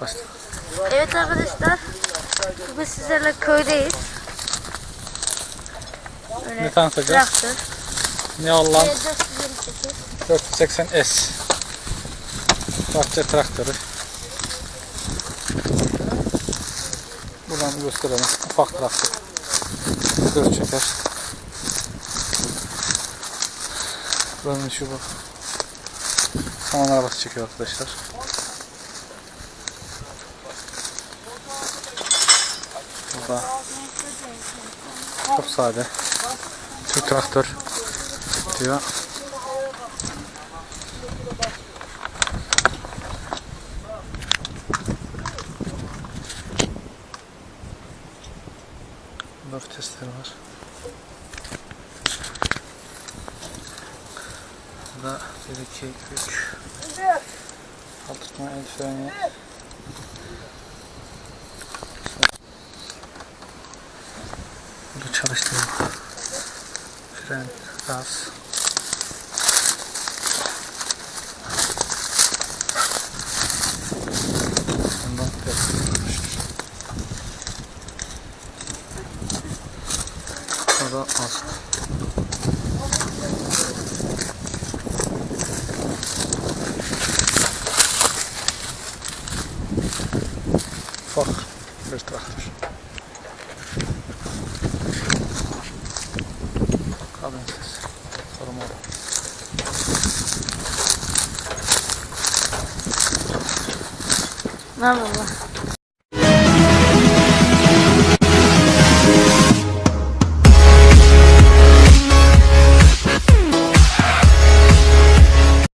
Başla. Evet arkadaşlar. Bugün sizlerle köydeyiz. Böyle Ne tanıtacağız? Traktör. Ne Allah'ın E428. 480 S. Bahçe traktörü. Buradan gösterelim. Ufak traktör. Göz çeker. Buranın şu bu. Saman arabası çekiyor arkadaşlar. Burada çok sade. Türk traktör diyor. Burada vitesleri var. Burada 1, 2, 3 Alt tutma el freni Burada çalıştırma Fren, gaz Bundan test Burada az. Ufak bir traktör. Korumalı. Merhaba.